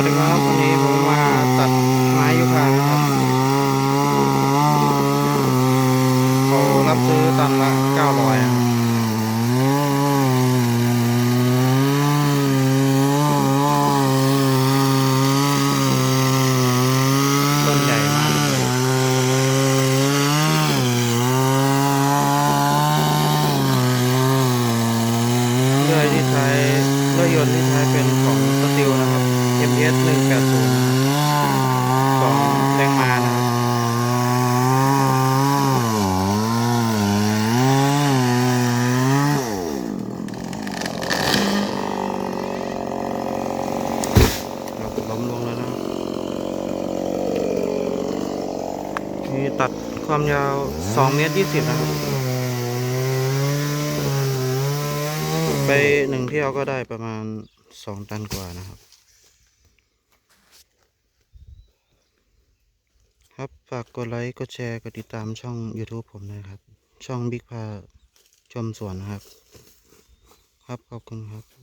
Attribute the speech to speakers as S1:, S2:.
S1: วัสดีครับวันนี้ผมมาตัดไม้ยูคานะครับเขารับซื้อตันละ900ครับต้นใหญ่มากเลยเลื่อยที่ใช้เลื่อยยนต์ที่ใช้เป็นของสติลนะครับ MPS 180นะครับของแรงมานะครับเราล้มลงแล้วนะนี่ตัดความยาว2เมตร20 นะครับ ไปหนึ่งเที่ยวก็ได้ประมาณ 2 ตันกว่านะครับ ครับฝากกดไลค์กดแชร์กดติดตามช่อง YouTube ผมนะครับ ช่องบิ๊กพาชมสวนนะครับ ครับขอบคุณครับ